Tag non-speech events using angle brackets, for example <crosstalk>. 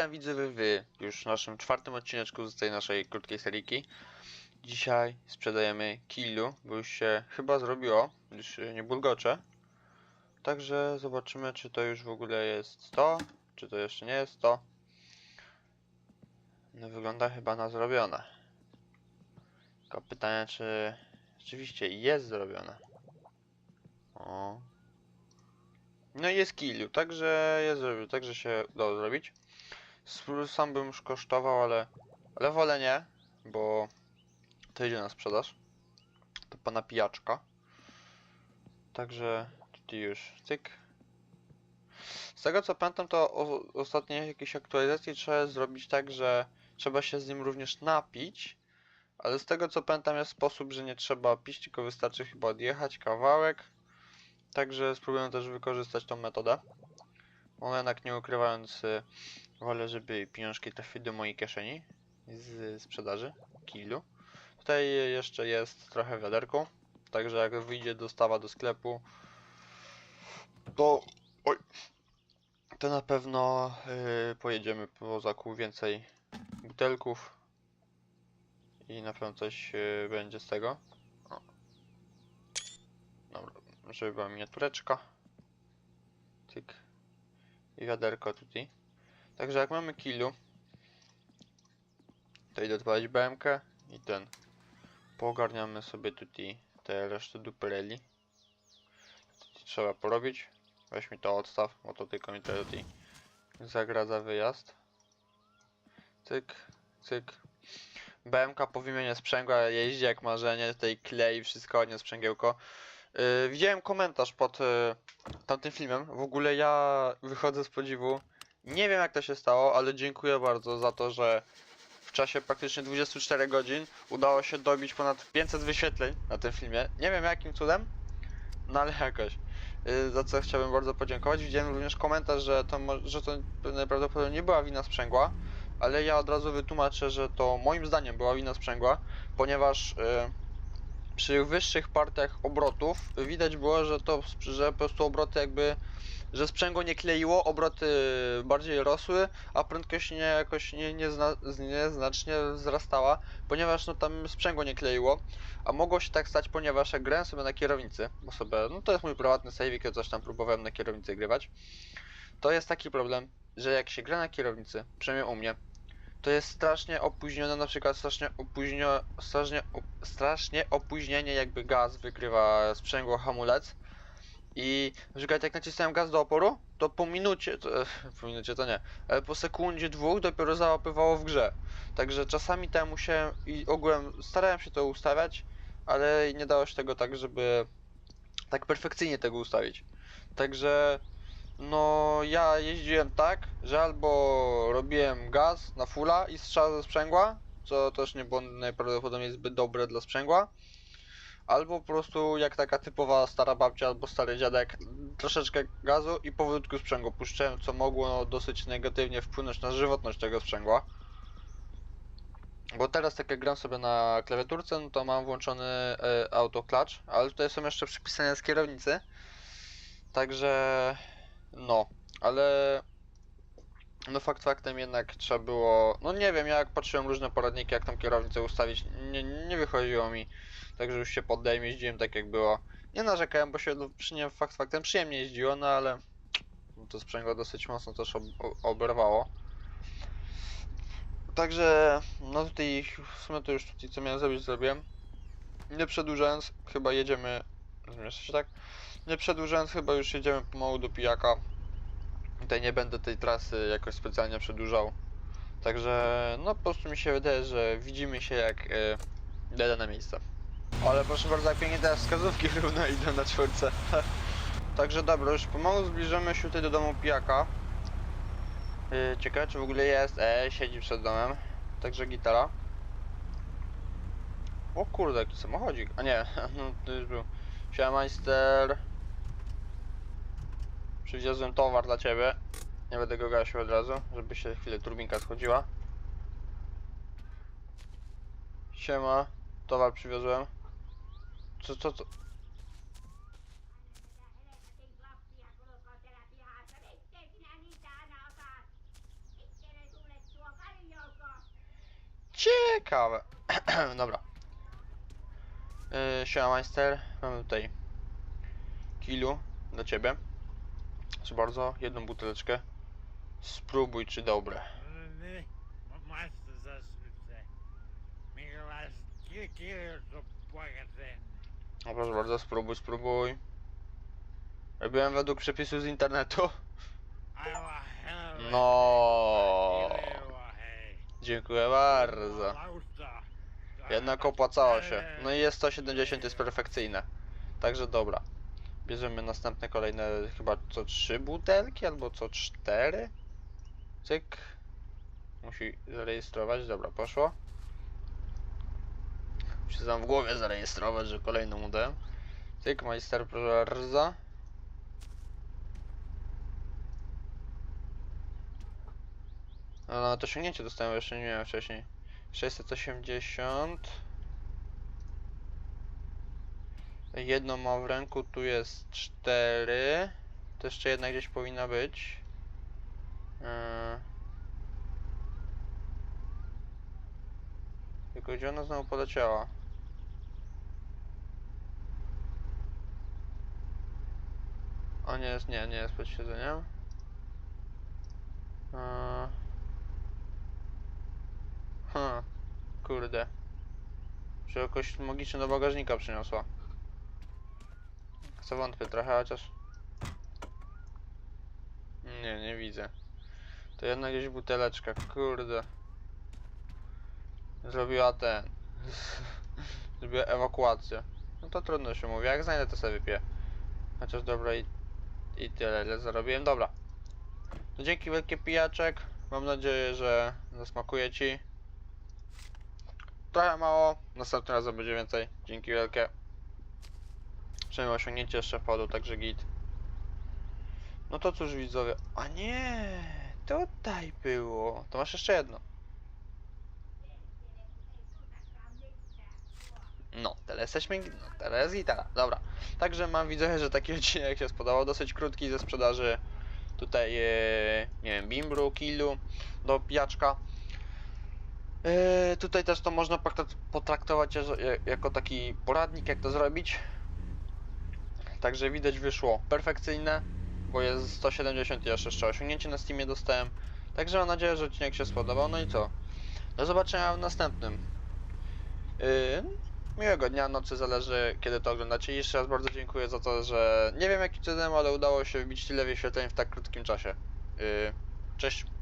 Witam widzowie w już naszym czwartym odcineczku z tej naszej krótkiej seryjki. Dzisiaj sprzedajemy killu, bo już się chyba zrobiło, już nie bulgocze. Także zobaczymy czy to już w ogóle jest to, czy to jeszcze nie jest to. No wygląda chyba na zrobione. Tylko pytanie czy rzeczywiście jest zrobione. O. No i jest killu, także jest zrobił, także się udało zrobić. Sam bym już kosztował, ale, ale wolę nie, bo to idzie na sprzedaż. To pana pijaczka. Także tutaj już cyk. Z tego co pamiętam, to o, ostatnie jakieś aktualizacje trzeba zrobić tak, że trzeba się z nim również napić. Ale z tego co pamiętam jest sposób, że nie trzeba pić, tylko wystarczy chyba odjechać kawałek. Także spróbuję też wykorzystać tą metodę. Bo jednak nie ukrywając, y, wolę, żeby pieniążki trafiły do mojej kieszeni z sprzedaży kilu. Tutaj jeszcze jest trochę wiaderku, także jak wyjdzie dostawa do sklepu, to oj, to na pewno y, pojedziemy po zakup więcej butelków i na pewno coś y, będzie z tego. O. Dobra, żeby była miniatureczka. Tyk. I wiaderko tutaj. Także jak mamy kilu, to idę odpalić BMK i ten. Poogarniamy sobie tutaj te reszty dupereli. Trzeba porobić. Weź mi to odstaw, bo to tylko mi tutaj zagradza wyjazd. Cyk, cyk. BMK po wymianie sprzęgła jeździ jak marzenie, tutaj klei wszystko, nie sprzęgiełko. Yy, widziałem komentarz pod yy, tamtym filmem. W ogóle ja wychodzę z podziwu. Nie wiem jak to się stało, ale dziękuję bardzo za to, że w czasie praktycznie 24 godzin udało się dobić ponad 500 wyświetleń na tym filmie. Nie wiem jakim cudem, no ale jakoś. Yy, za co chciałbym bardzo podziękować. Widziałem również komentarz, że to, że to najprawdopodobniej nie była wina sprzęgła, ale ja od razu wytłumaczę, że to moim zdaniem była wina sprzęgła, ponieważ yy, przy wyższych partiach obrotów widać było, że to że po prostu obroty jakby że sprzęgło nie kleiło, obroty bardziej rosły, a prędkość nie jakoś nie, nie zna, wzrastała, ponieważ no tam sprzęgło nie kleiło, a mogło się tak stać, ponieważ jak grałem sobie na kierownicy, bo sobie, no to jest mój prywatny saveik, ja coś tam próbowałem na kierownicy grywać, to jest taki problem, że jak się gra na kierownicy, przynajmniej u mnie, to jest strasznie opóźnione, na przykład strasznie opóźnio, strasznie, strasznie opóźnienie jakby gaz wykrywa sprzęgło hamulec i na przykład jak nacisnąłem gaz do oporu, to po minucie, to, <laughs> po minucie to nie, ale po sekundzie dwóch dopiero załapywało w grze. Także czasami tam musiałem i ogółem starałem się to ustawiać, ale nie dało się tego tak, żeby tak perfekcyjnie tego ustawić. Także no ja jeździłem tak, że albo robiłem gaz na fulla i strzał ze sprzęgła, co też nie było najprawdopodobniej zbyt dobre dla sprzęgła. Albo po prostu jak taka typowa stara babcia albo stary dziadek, troszeczkę gazu i powolutku sprzęgło puszczałem, co mogło dosyć negatywnie wpłynąć na żywotność tego sprzęgła. Bo teraz tak jak gram sobie na klawiaturce, no to mam włączony e, auto clutch, ale tutaj są jeszcze przypisane z kierownicy. Także no, ale no fakt faktem jednak trzeba było, no nie wiem, ja jak patrzyłem różne poradniki, jak tą kierownicę ustawić, nie, nie wychodziło mi, także już się poddaję, jeździłem tak jak było. Nie narzekałem, bo się no, fakt faktem przyjemnie jeździło, no ale to sprzęgło dosyć mocno też ob oberwało. Także, no tutaj w sumie to już tutaj co miałem zrobić, zrobiłem. Nie przedłużając, chyba jedziemy, zmieszczę się tak? Nie przedłużając, chyba już jedziemy pomału do pijaka. Tutaj nie będę tej trasy jakoś specjalnie przedłużał. Także no po prostu mi się wydaje, że widzimy się jak jadę na miejsce. Ale proszę bardzo, jak pięknie teraz wskazówki równo idą na czwórce. <laughs> Także dobra, już pomału zbliżamy się tutaj do domu pijaka. Yy, ciekawe czy w ogóle jest. E, siedzi przed domem. Także gitara. O kurde, jaki samochodzik. A nie, <laughs> no to już był. Siemajster. Przywiozłem towar dla ciebie. Nie będę go gasił od razu, żeby się chwilę turbinka schodziła. Siema, towar przywiozłem. Co, co, co? Ciekawe. <clears throat> Dobra. Yy, Siema Majster, mamy tutaj kilu dla ciebie. Proszę bardzo, jedną buteleczkę. Spróbuj, czy dobre. No proszę bardzo, spróbuj, spróbuj. Robiłem według przepisów z internetu. No. Dziękuję bardzo. Jednak opłacało się. No i jest 170 jest perfekcyjne. Także dobra. Bierzemy następne kolejne chyba co trzy butelki albo co cztery. Cyk. Musi zarejestrować. Dobra, poszło. Muszę sam w głowie zarejestrować, że kolejną udę. Cyk, majster, proszę. No, nawet osiągnięcie dostałem, jeszcze nie miałem wcześniej. 680. Jedno ma w ręku, tu jest 4. To jeszcze jedna gdzieś powinna być. Yy. Tylko gdzie ona znowu poleciała? O nie jest, nie, nie jest pod siedzeniem. Hmm, kurde. Czy jakoś do bagażnika przyniosła? Co wątpię trochę, chociaż... Nie, nie widzę. To jedna gdzieś buteleczka, kurde. Zrobiła ten. <laughs> Zrobiła ewakuację. No to trudno się mówi, jak znajdę to sobie wypiję. Chociaż dobra i, i tyle, ile zarobiłem. Dobra. No dzięki wielkie pijaczek. Mam nadzieję, że zasmakuje ci. Trochę mało, następnym razem będzie więcej. Dzięki wielkie. Przynajmniej osiągnięcie jeszcze wpadło, także git. No to cóż widzowie. A nie, tutaj było. To masz jeszcze jedno. No, teraz jesteśmy, no teraz gitara, dobra. Także mam widzę, że taki <laughs> odcinek się spodobał, dosyć krótki ze sprzedaży tutaj, e, nie wiem, bimbru, killu do pijaczka. E, tutaj też to można potrak- potraktować jako taki poradnik, jak to zrobić. Także widać wyszło perfekcyjne, bo jest 170 i jeszcze osiągnięcie na Steamie dostałem. Także mam nadzieję, że odcinek się spodobał. No i co? Do zobaczenia w następnym. Yy, miłego dnia, nocy, zależy kiedy to oglądacie. I jeszcze raz bardzo dziękuję za to, że nie wiem jaki cudem, ale udało się wbić tyle wyświetleń w tak krótkim czasie. Yy, cześć.